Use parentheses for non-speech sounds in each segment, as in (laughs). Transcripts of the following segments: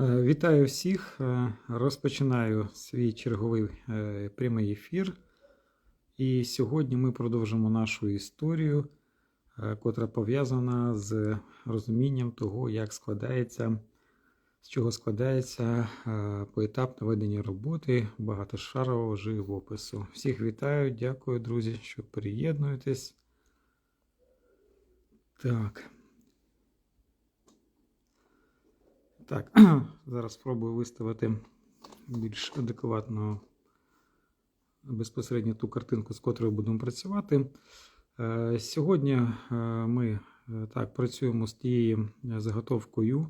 Е, Вітаю всіх. Е, Розпочинаю свій черговий е, прямий ефір. І сьогодні ми продовжимо нашу історію, котра пов'язана з розумінням того, як складається, з чого складається поетапне ведення роботи багатошарового живопису. Всіх вітаю, дякую, друзі, що приєднуєтесь. Так. Так, (clears throat) зараз спробую виставити більш адекватно безпосередньо ту картинку, з котрою будемо працювати. Е, Сьогодні е, ми е, так працюємо з тією заготовкою.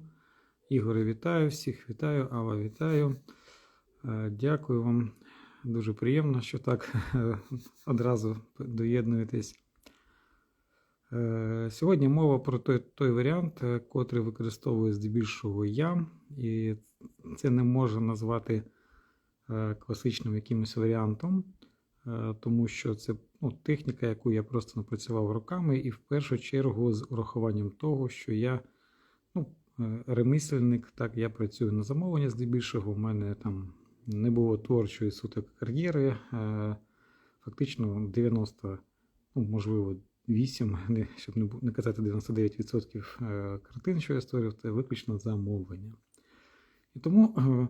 Ігоре, вітаю, всіх вітаю, Алла, вітаю. Дякую вам. Дуже приємно, що так (laughs) одразу доєднуєтесь. Е, Сьогодні мова про той, той варіант, е, котрий використовую здебільшого я, і це не можна назвати е, класичним якимось варіантом, тому що це ну, техніка, яку я просто напрацював роками, і в першу чергу з урахуванням того, що я ну, ремисельник, так я працюю на замовлення здебільшого. У мене там не було творчої суто кар'єри. Фактично 90, ну, можливо, 8, не- щоб не, казати 99% е, картин, що я створив, це виключно замовлення. І тому е,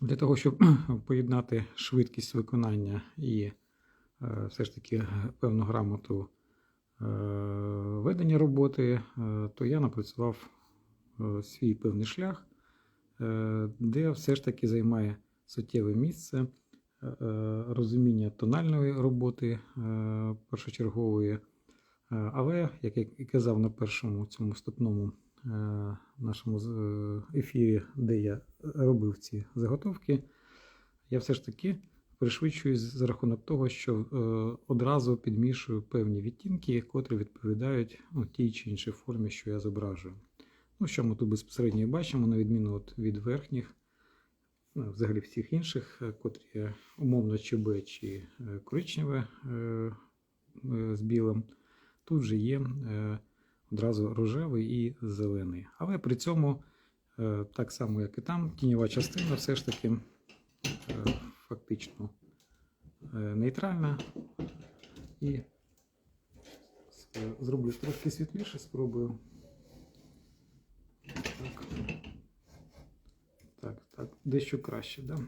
для того, щоб (clears throat) поєднати швидкість виконання і е, все ж таки певну грамоту ведення роботи, то я напрацював свій певний шлях, де все ж таки займає суттєве місце розуміння тональної роботи е, першочергової. Е, Але, як я і казав на першому цьому вступному е, нашому е, ефірі, де я робив ці заготовки, я все ж таки пришвидшуюсь за рахунок того, що е, одразу підмішую певні відтінки, котрі відповідають ну, тій чи іншій формі, що я зображую. Ну, що ми тут безпосередньо бачимо, на відміну від верхніх, взагалі всіх інших, е, котрі умовно ЧБ чи е, коричневе е, з білим. Тут вже є одразу рожевий і зелений. Але при цьому, так само, як і там, тіньова частина все ж таки фактично нейтральна. І зроблю трошки світліше, спробую. Так, так, так дещо краще, да?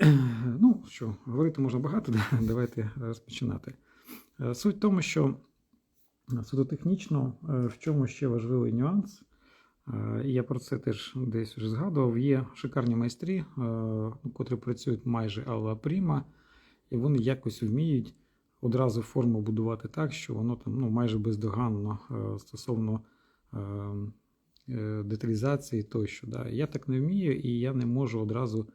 (clears throat) Ну що, говорити можна багато, (laughs) да? давайте розпочинати. Е, Суть в тому, що е, суто технічно, е, в чому ще важливий нюанс, я про це теж десь вже згадував, є шикарні майстрі, котрі працюють майже алла пріма, і вони якось вміють одразу форму будувати так, що воно там ну, майже бездоганно стосовно е, е, деталізації тощо. Да. Я так не вмію, і я не можу одразу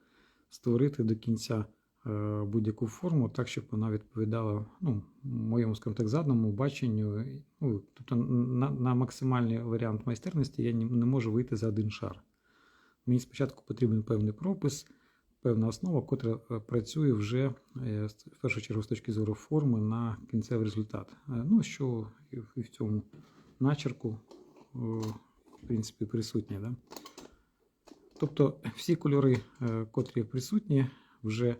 створити до кінця е, будь-яку форму так, щоб вона відповідала ну, моєму, скажімо так, задному баченню. Ну, тобто на, на максимальний варіант майстерності я не можу вийти за один шар. Мені спочатку потрібен певний пропис, певна основа, котра е, працює вже е, в першу чергу з точки зору форми на кінцевий результат. Е, Ну, що і в цьому начерку, е, в принципі, присутнє. Да? Тобто всі кольори, е, котрі присутні, вже е,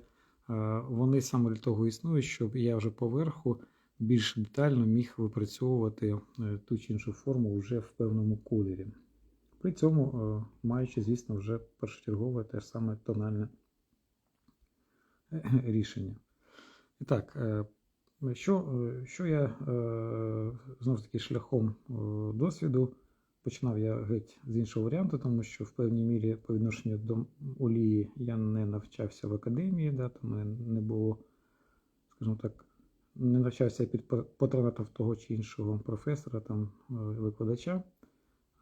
вони саме для того існують, щоб я вже поверху більш детально міг випрацьовувати е, ту чи іншу форму вже в певному кольорі. При цьому маючи, звісно, вже першочергове те ж саме тональне рішення. І так, що, що я знову ж таки шляхом досвіду починав я геть з іншого варіанту, тому що в певній мірі по відношенню до олії я не навчався в академії, да, там не було, скажімо так, не навчався під патронатом того чи іншого професора, там, е, викладача.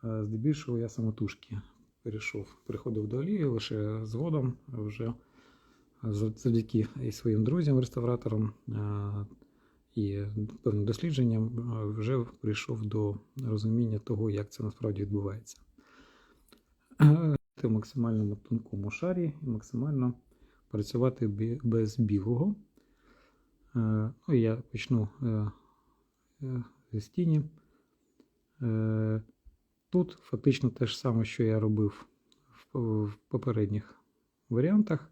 Е, Здебільшого я самотужки перейшов, переходив до олії лише згодом вже завдяки і своїм друзям-реставраторам е, і певним дослідженням е, вже прийшов до розуміння того, як це насправді відбувається. Е, В максимальному тонкому шарі і максимально працювати без білого. Е, Ну, я почну е, е, з тіні. Е, тут фактично те ж саме, що я робив в попередніх варіантах.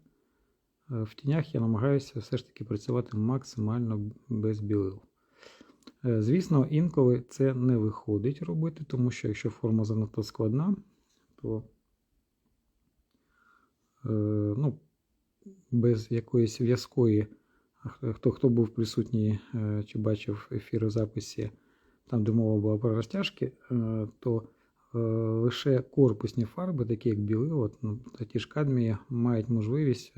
Е, В тінях я намагаюся все ж таки працювати максимально без білил. Е, Звісно, інколи це не виходить робити, тому що якщо форма занадто складна, то е, ну, без якоїсь в'язкої, хто, хто- був присутній чи бачив ефір у записі, там, де мова була про розтяжки, то лише корпусні фарби, такі як білило, от, ну, ті ж кадмії, мають можливість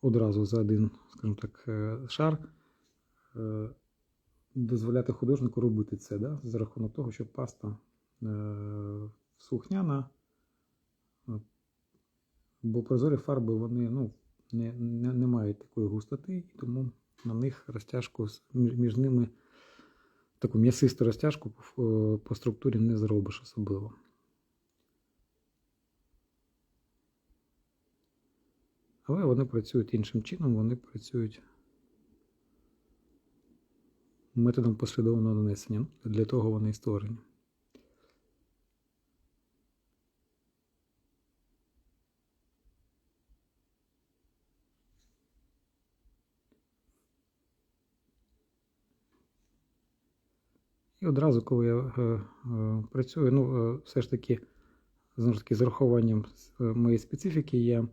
одразу за один, скажімо так, е, шар е, дозволяти художнику робити це, да? за рахунок того, що паста е, сухняна, бо прозорі фарби вони ну, не, не, не мають такої густоти, і тому на них розтяжку між ними таку м'ясисту розтяжку по структурі не зробиш особливо. Але вони працюють іншим чином, вони працюють методом послідовного нанесення. Для того вони і створені. І одразу, коли я е, е, працюю, ну, е, все ж таки, знову ж таки, з урахуванням е, моєї специфіки, я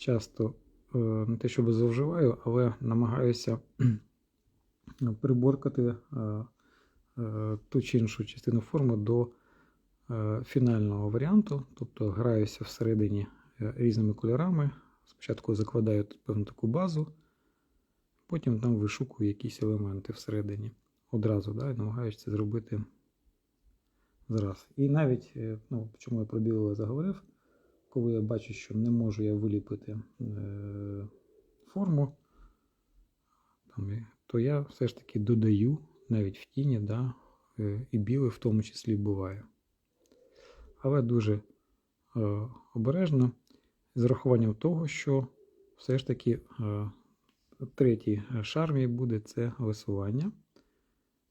часто е, не те, щоб зловживаю, але намагаюся (clears throat) приборкати е, е, ту чи іншу частину форми до фінального варіанту, тобто граюся всередині різними кольорами. Спочатку закладаю певну таку базу, потім там вишукую якісь елементи всередині одразу, да, намагаюся це зробити зараз. І навіть, ну, чому я про біле заговорив, коли я бачу, що не можу я виліпити е, форму, то я все ж таки додаю навіть в тіні, да, е, і біле в тому числі буває. Але дуже е, обережно, з урахуванням того, що все ж таки третій шар мій буде це висування.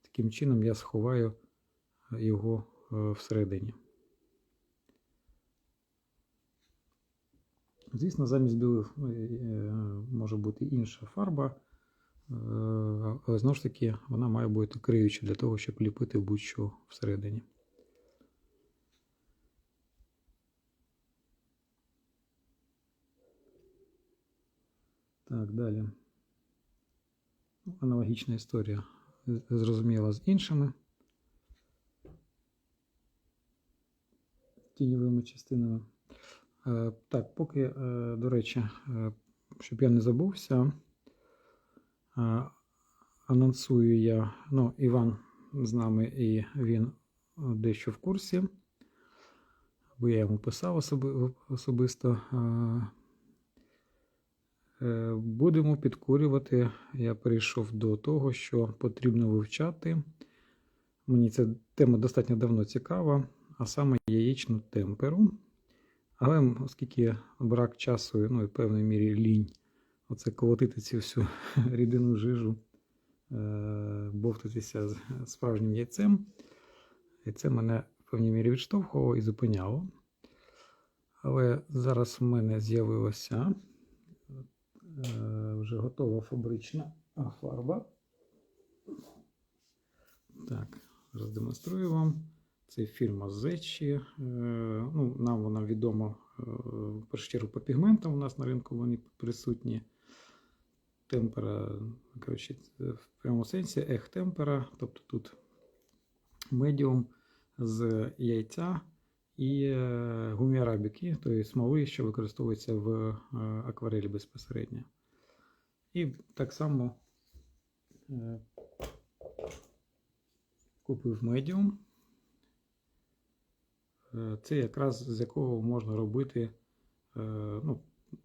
Таким чином я сховаю його всередині. Звісно, замість білих ну, е, може бути інша фарба, е, але знову ж таки вона має бути криюча для того, щоб ліпити будь-що всередині. Так, далі. Ну, Аналогічна історія зрозуміла з іншими тіньовими частинами. Е, Так, поки, е, до речі, е, щоб я не забувся, анонсую я, ну, Іван з нами і він дещо в курсі, бо я йому писав особи- особисто. Будемо підкорювати. Я перейшов до того, що потрібно вивчати. Мені ця тема достатньо давно цікава, а саме яєчну темперу. Але оскільки брак часу, ну і в певній мірі лінь, оце колотити цю всю (laughs) рідину жижу, е, бовтатися з справжнім яйцем, і це мене в певній мірі відштовхувало і зупиняло. Але зараз в мене з'явилося е, вже готова фабрична фарба. Так, зараз демонструю вам. Це фірма Зечі. Е, ну, нам вона відома е, в першу чергу по пігментам. У нас на ринку вони присутні. Темпера, коротше, в прямому сенсі ех-темпера, тобто тут медіум з яйця і е, гуміарабіки, тобто смоли, що використовується в е, акварелі безпосередньо. І так само е, купив медіум. Е, Це якраз з якого можна робити е, ну,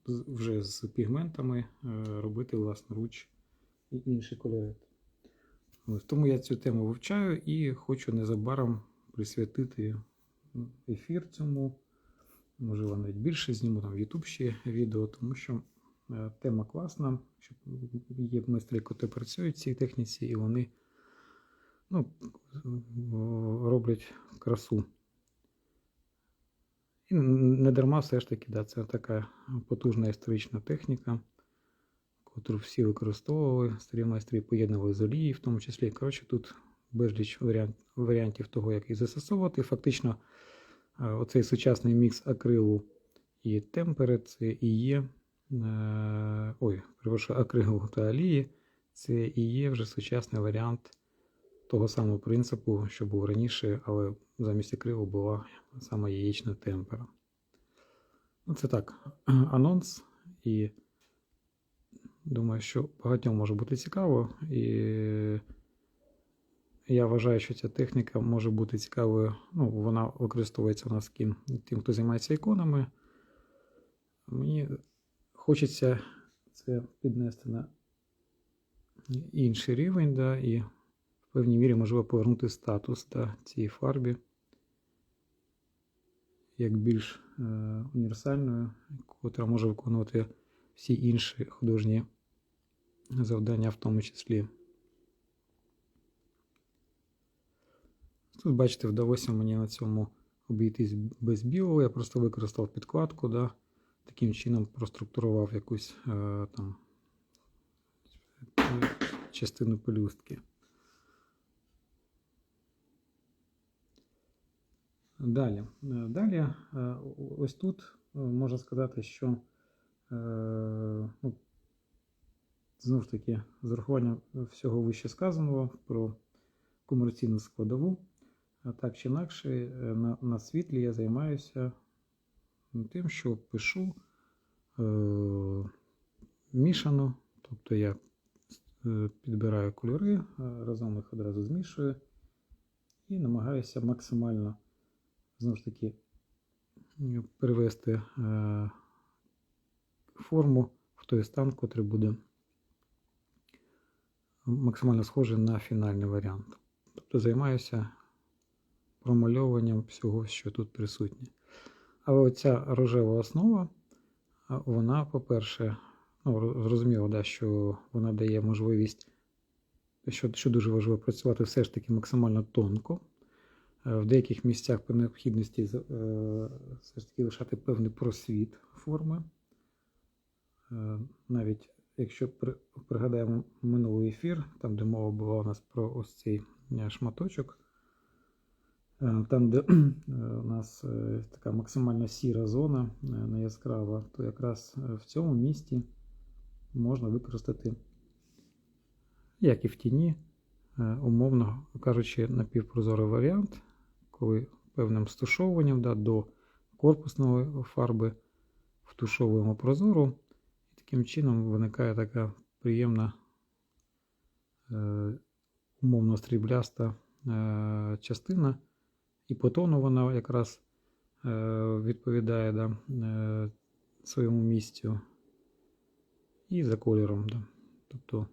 вже з пігментами, е, робити власноруч і інші кольори. Тому я цю тему вивчаю і хочу незабаром присвятити ну, ефір цьому. Можливо, навіть більше зніму там в YouTube ще відео, тому що тема класна. Щоб є майстри, які працюють в цій техніці, і вони ну, роблять красу. Не дарма все ж таки, да, це така потужна історична техніка, котру всі використовували, старі майстри поєднували з олії, в тому числі. Коротше, тут безліч варіант, варіантів того, як їх застосовувати. Фактично, е, оцей сучасний мікс акрилу і темпери це і є. е, Ой, перепрошую, акрилу та олії. Це і є вже сучасний варіант того самого принципу, що був раніше, але замість акрилу була саме яєчна темпера. Ну, це так, (clears throat) анонс, і думаю, що багатьом може бути цікаво. І я вважаю, що ця техніка може бути цікавою. Ну, вона використовується у нас ким, тим, хто займається іконами. Мені хочеться це піднести на інший рівень, да, і певній мірі можливо повернути статус да, цій фарбі як більш е, універсальною, котра може виконувати всі інші художні завдання, в тому числі. Тут, бачите, вдалося мені на цьому обійтись без білого. Я просто використав підкладку, да, таким чином проструктурував якусь е, там частину пелюстки. Далі, Е, далі е, ось тут е, можна сказати, що ну, знову ж таки з урахуванням всього вище сказаного про комерційну складову, так чи інакше, на, на світлі я займаюся тим, що пишу е, мішано, тобто я підбираю кольори, разом їх одразу змішую і намагаюся максимально знову ж таки перевести е, форму в той стан, котрий буде максимально схожий на фінальний варіант. Тобто займаюся промальовуванням всього, що тут присутнє. Але оця рожева основа, вона, по-перше, ну, зрозуміло, да, що вона дає можливість, що, що дуже важливо, працювати все ж таки максимально тонко. Е, В деяких місцях по необхідності е, все ж таки лишати певний просвіт форми. Е, Навіть якщо пригадаємо минулий ефір, там де мова була у нас про ось цей шматочок, там, де (clears throat) у нас така максимально сіра зона, не яскрава, то якраз в цьому місці можна використати, як і в тіні, умовно кажучи, напівпрозорий варіант, коли певним стушовуванням да, до корпусної фарби втушовуємо прозору, і таким чином виникає така приємна, е, умовно стрібляста е, частина, і по тону вона якраз е, відповідає да, е, своєму місцю і за кольором. Да. Тобто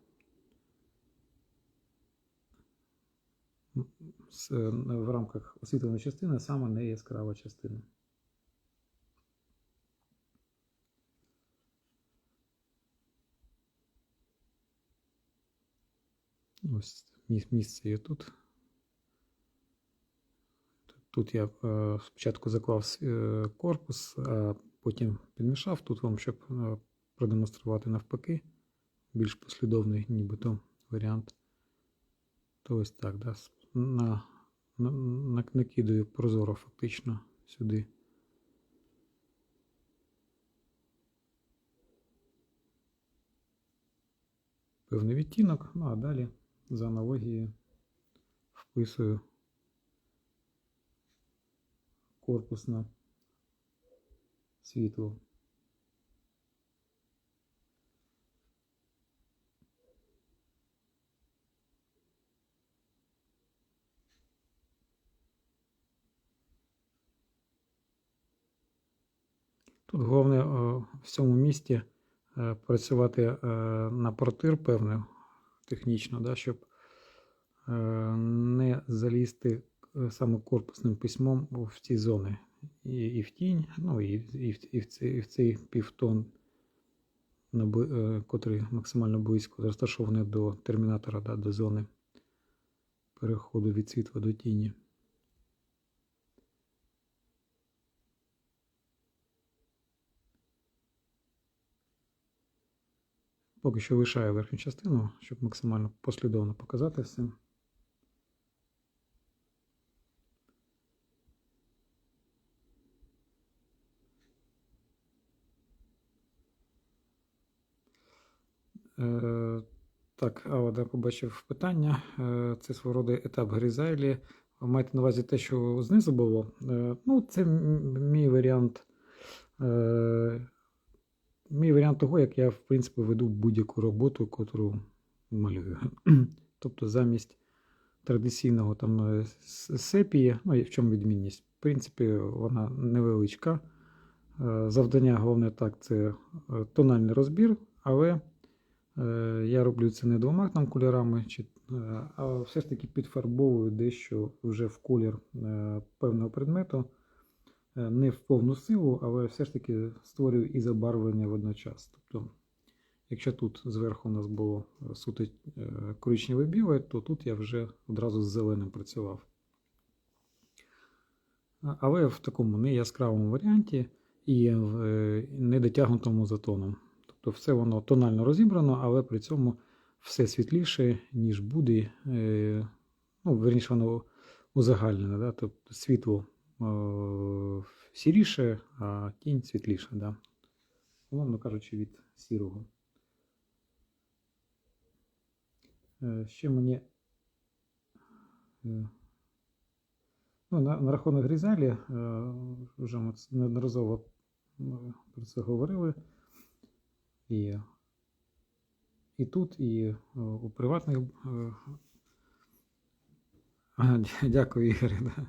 в рамках освітленої частини саме не яскрава частина. Ось місце є тут. Тут я е, спочатку заклав е, корпус, а потім підмішав. Тут вам, щоб е, продемонструвати навпаки, більш послідовний нібито варіант. То ось так, да, на, на, на, накидаю прозоро фактично сюди. Певний відтінок, ну а далі за аналогією вписую корпусне світло. Тут головне е, в цьому місті е, працювати е, на протир певно технічно, да, щоб не залізти саме корпусним письмом в ці зони. І, і в тінь, ну і, і, в, цей, і в цей півтон, котрий максимально близько розташований до термінатора, да, до зони переходу від світла до тіні. Поки що лишаю верхню частину, щоб максимально послідовно показати все. Е, Так, а от я побачив питання. Е, Це свого роду етап Грізайлі. Маєте на увазі те, що знизу було? Е, Ну, це мій варіант. Мій варіант того, як я, в принципі, веду будь-яку роботу, яку малюю. (clears throat) Тобто замість традиційного там е, сепії, ну в чому відмінність? В принципі, вона невеличка. Е, Завдання головне так, це е, тональний розбір, але я роблю це не двома там кольорами, а все ж таки підфарбовую дещо вже в колір певного предмету. Е, Не в повну силу, але все ж таки створюю і забарвлення водночас. Тобто, якщо тут зверху у нас було е, суто е, коричневе біле, то тут я вже одразу з зеленим працював. Але в такому не яскравому варіанті і в недотягнутому за тоном. Тобто все воно тонально розібрано, але при цьому все світліше, ніж буде. Ну, верніше, воно узагальнене. Да? Тобто світло сіріше, а тінь світліша. Да? Умовно кажучи, від сірого. Е, Ще мені. е, Ну, на, на рахунок Грізалі, е, вже ми неодноразово про це говорили. І, і тут, і у приватних. (laughs) Дякую, Ігоре. Да.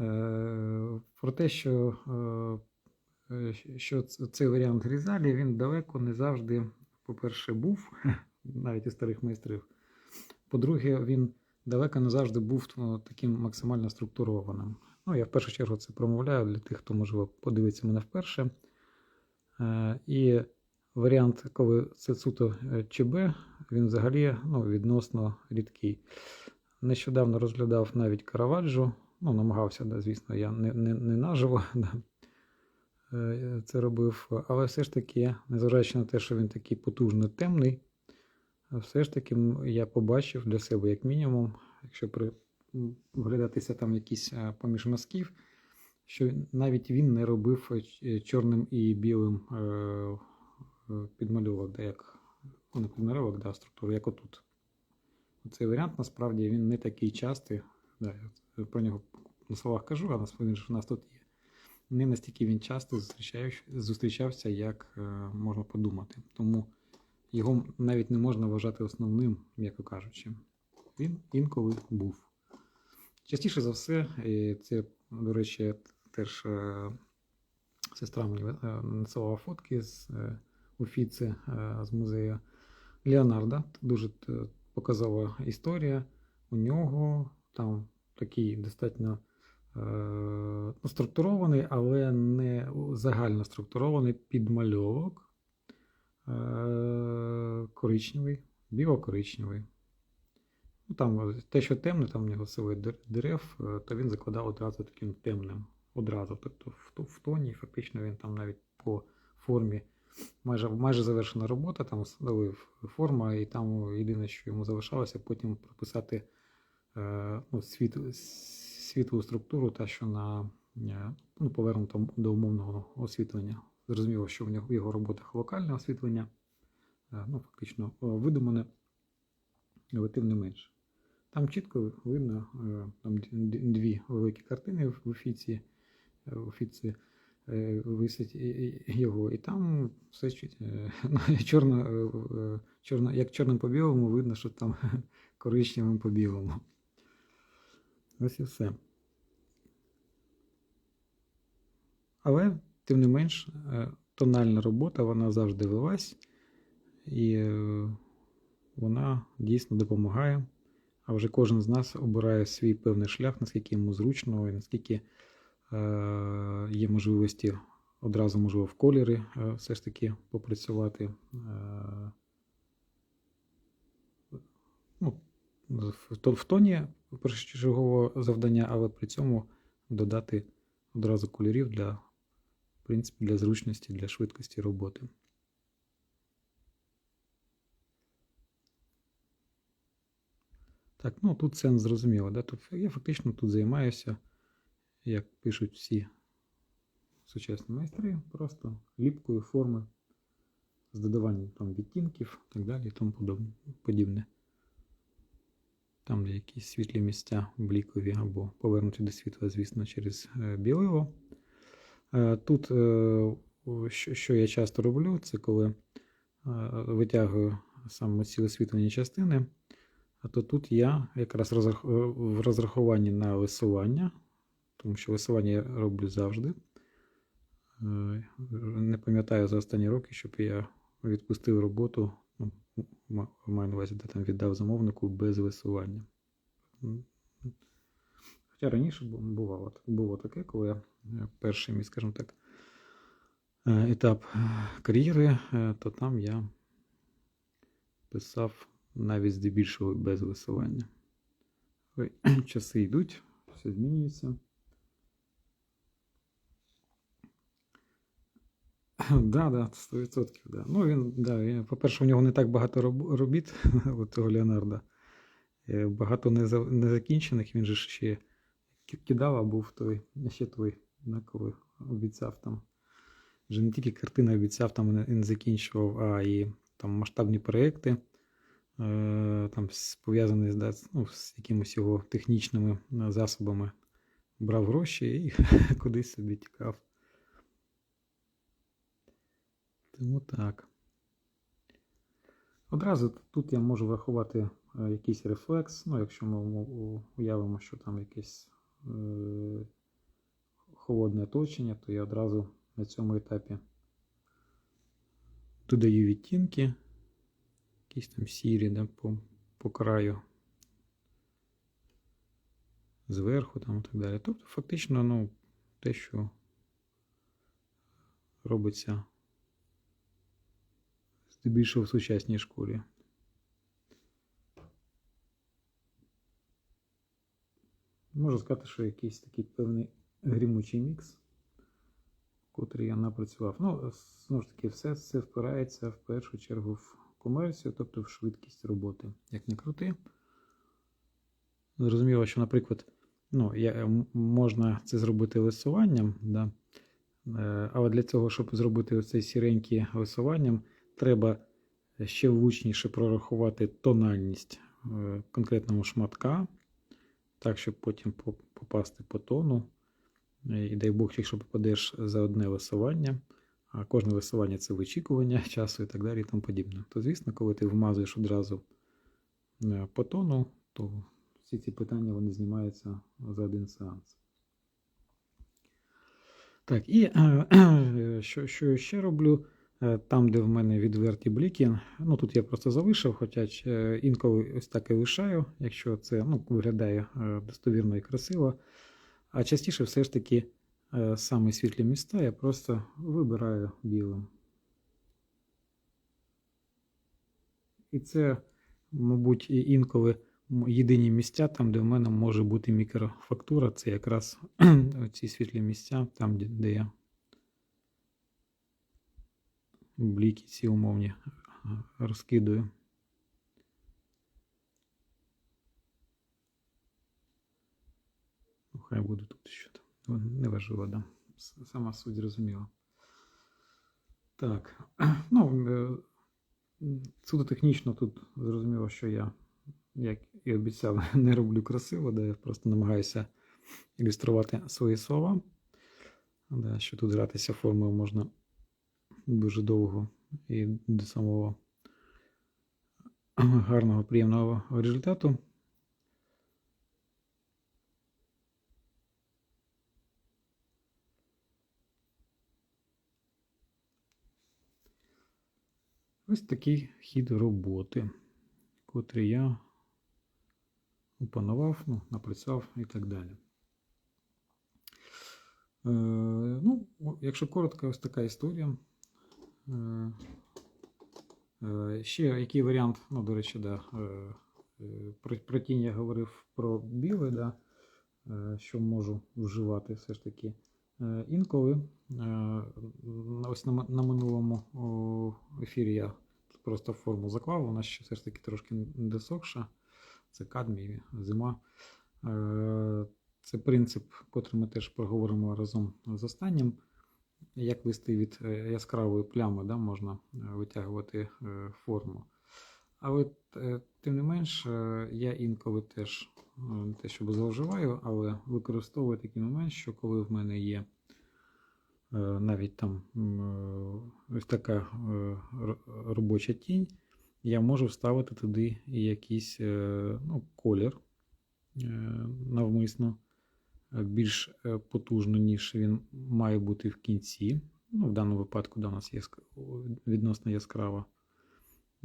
Е, Про те, що, е, е, що цей варіант Грізалі, він далеко не завжди, по-перше, був, (laughs) навіть у старих майстрів. По-друге, він далеко не завжди був ну, таким максимально структурованим. Ну, я в першу чергу це промовляю для тих, хто, можливо, подивиться мене вперше. І варіант, коли це суто ЧБ, він взагалі ну, відносно рідкий. Нещодавно розглядав навіть Караваджо, ну, намагався, да, звісно, я не, не, не наживо (laughs) да, е, це робив, але все ж таки, незважаючи на те, що він такий потужно темний, все ж таки я побачив для себе, як мінімум, якщо при, м, вглядатися там якісь е, поміж мазків, що навіть він не робив е, чорним і білим підмальовок, де як ну, підмальовок, да, структуру, як отут. Цей варіант насправді він не такий частий. Да, я про нього на словах кажу, а він ж у нас тут є. Не настільки він часто зустрічався, як е, можна подумати. Тому його навіть не можна вважати основним, м'яко кажучи. Він інколи був. Частіше за все, і це, до речі, теж е, сестра мені е, надсилала фотки з е, Уфіци е, з музею Леонарда. Дуже е, показова історія. У нього там такий достатньо е, структурований, але не загально структурований підмальовок. Е, коричневий, біло-коричневий. Ну, там те, що темне, там в нього сили дерев, е, то він закладав одразу таким темним. Одразу. Тобто в, тоні, фактично він там навіть по формі майже, майже завершена робота, там встановив форма, і там єдине, що йому залишалося, потім прописати ну, світ, світлу структуру, та що на е, ну, повернуто до умовного освітлення. Зрозуміло, що в нього в його роботах локальне освітлення, е, ну, фактично е, видумане, але тим не менше. Там чітко видно е, там дві великі картини в Офіці. е, В Офіці е, висить його, і там все е, (laughs) ну, чорно, е, е, чорно, як чорним по білому, видно, що там (laughs) коричневим по білому. Ось і все. Але, тим не менш, е, тональна робота вона завжди велась, і е, вона дійсно допомагає. А вже кожен з нас обирає свій певний шлях, наскільки йому зручно, і наскільки е, є можливості одразу, можливо, в кольорі е, все ж таки попрацювати. Ну, в тоні першочергового завдання, але при цьому додати одразу кольорів для, в принципі, для зручності, для швидкості роботи. Так, ну тут сенс зрозуміло. Да? Тут, я фактично тут займаюся, як пишуть всі сучасні майстри, просто ліпкою форми з додаванням там, відтінків і так далі і тому подібне. Там, де якісь світлі місця блікові або повернуті до світла, звісно, через е, білило. Е, Тут, е, що, я часто роблю, це коли витягую саме ці освітлені частини, то тут я якраз в розрахуванні на висування, тому що висування я роблю завжди. Не пам'ятаю за останні роки, щоб я відпустив роботу, маю на увазі, де там віддав замовнику без висування. Хоча раніше бувало, було таке, коли е, перший мій, скажімо так, е, етап е, кар'єри, то там я писав навіть здебільшого без висування. (clears throat) Часи йдуть, все змінюється. (laughs) Да, да, 100%. Да. Ну, він, да, він, по-перше, у нього не так багато робіт, (laughs) у цього Леонарда. Е, Багато незакінчених, він же ще кидав, а був той, ще той, коли обіцяв там. Вже не тільки картини обіцяв, там не закінчував, а і там масштабні проекти, е, там пов'язані з, да, ну, з якимись його технічними е, засобами. Брав гроші і (laughs) кудись собі тікав. Тому так. Одразу тут я можу врахувати е, якийсь рефлекс. Ну, якщо ми уявимо, що там якесь е, холодне оточення, то я одразу на цьому етапі додаю відтінки, якісь там сірі да, по, по краю, зверху там, і так далі. Тобто, фактично, ну, те, що робиться здебільшого в сучасній школі. Можу сказати, що якийсь такий певний грімучий мікс, котрий я напрацював. Ну, знову ж таки, все це впирається в першу чергу в комерцію, тобто в швидкість роботи. Як не крути. Зрозуміло, що, наприклад, ну, я, можна це зробити лисуванням, да? Е, але для цього, щоб зробити оцей сіренький лисуванням, треба ще влучніше прорахувати тональність е, конкретного шматка, так, щоб потім попасти по тону. І дай Бог, якщо попадеш за одне висування, а кожне висування це вичікування (laughs) часу і так далі і тому подібне. То, звісно, коли ти вмазуєш одразу е, по тону, то всі ці питання вони знімаються за один сеанс. Так, і е, (clears throat) що, що я ще роблю? Е, Там, де в мене відверті бліки, ну тут я просто залишив, хоча е, інколи ось так і лишаю, якщо це ну, виглядає е, достовірно і красиво. А частіше все ж таки саме світлі міста я просто вибираю білим. І це, мабуть, інколи єдині місця, там, де в мене може бути мікрофактура, це якраз (clears throat) ці світлі місця, там, де я бліки ці умовні е, розкидую. Ну, хай буде тут що там. Ну, Неважливо, да. Сама суть зрозуміла. Так. (clears throat) Ну, е, суто технічно тут зрозуміло, що я, як і обіцяв, (laughs) не роблю красиво, да, я просто намагаюся ілюструвати свої слова. Да, що тут гратися формою можна дуже довго і до самого гарного, приємного результату. Ось такий хід роботи, котрий я опанував, ну, напрацював і так далі. Е, ну, якщо коротко, ось така історія. Е, ще який варіант, ну, до речі, да, е, е, про, про тінь я говорив про біле, да, що можу вживати все ж таки. Інколи, ось на, на минулому ефірі я просто форму заклав, вона ще все ж таки трошки досохша. це кадмій, зима. Це принцип, котрий ми теж проговоримо разом з останнім. Як вести від е, яскравої плями, да, можна е, витягувати е, форму. Але тим не менш, я інколи теж не те, щоб зловживаю, але використовую такий момент, що коли в мене є навіть там ось така робоча тінь, я можу вставити туди якийсь ну, колір навмисно більш е, потужно, ніж він має бути в кінці. Ну, в даному випадку да, у нас є відносно яскрава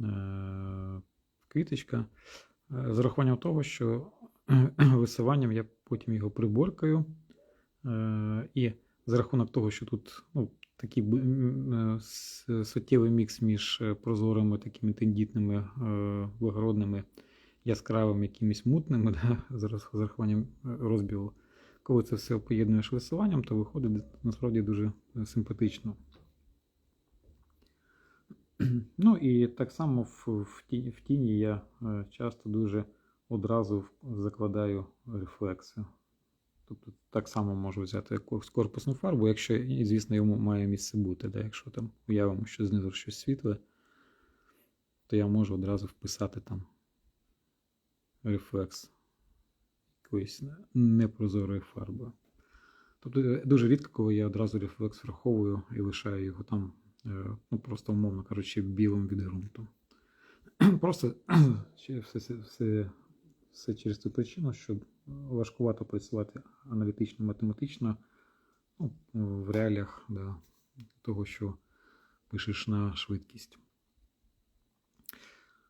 е, квіточка. Е, З урахуванням того, що (clears throat) висиванням я потім його приборкаю. Е, І за рахунок того, що тут ну, такий е, суттєвий мікс між е, прозорими, такими тендітними, е, благородними, яскравими, якимись мутними, (laughs) да, з е, розбілу. Коли це все поєднуєш висиванням, то виходить насправді дуже е, симпатично. (clears throat) Ну і так само в, в, ті- в тіні я е, часто дуже одразу закладаю рефлекси. Тобто так само можу взяти кор- корпусну фарбу, якщо, звісно, йому має місце бути. Да? Якщо там уявимо, що знизу щось світле, то я можу одразу вписати там рефлекс якоїсь непрозорої фарби. Тобто е, дуже рідко, коли я одразу рефлекс враховую і лишаю його там, е, ну просто умовно кажучи, білим від ґрунту. (clears throat) Просто (clears throat) все, все, все, все через ту причину, що важкувато працювати аналітично, математично ну, в реаліях да, того, що пишеш на швидкість.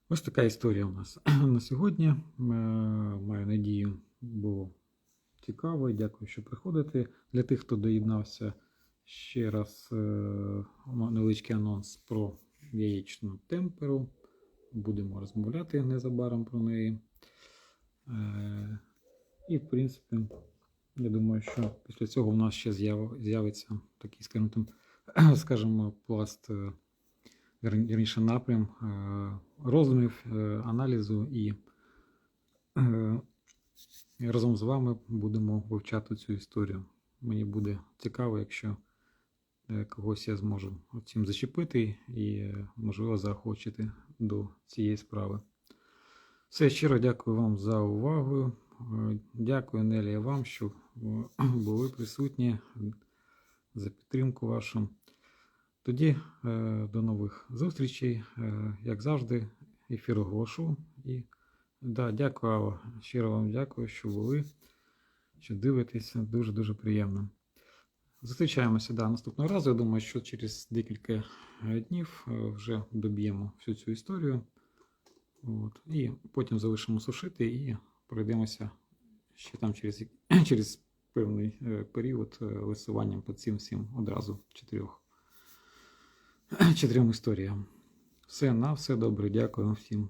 Ось така історія у нас (clears throat) на сьогодні. Е, Маю надію, було цікаво. Дякую, що приходите. Для тих, хто доєднався, ще раз е, невеличкий анонс про яєчну темперу. Будемо розмовляти незабаром про неї. Е, І, в принципі, я думаю, що після цього в нас ще з'явиться такий, скажімо, там, (clears throat) скажімо, пласт, е, вірніше напрям роздумів, е, аналізу і е, разом з вами будемо вивчати цю історію. Мені буде цікаво, якщо е, когось я зможу цим зачепити і, е, можливо, заохочити до цієї справи. Все, щиро дякую вам за увагу. Е, Дякую, Нелія, вам, що (clears throat) були присутні за підтримку вашу. Тоді до нових зустрічей. Як завжди, ефір оголошу. І да, дякую, Алла. Щиро вам дякую, що були, що дивитеся. Дуже-дуже приємно. Зустрічаємося да, наступного разу. Я думаю, що через декілька е, днів е, вже доб'ємо всю цю історію. От. І потім залишимо сушити і пройдемося ще там через, (clears throat) через певний е, період висуванням по цим всім одразу чотирьох (clears throat) чотирьом історіям. Все на все добре. Дякую всім.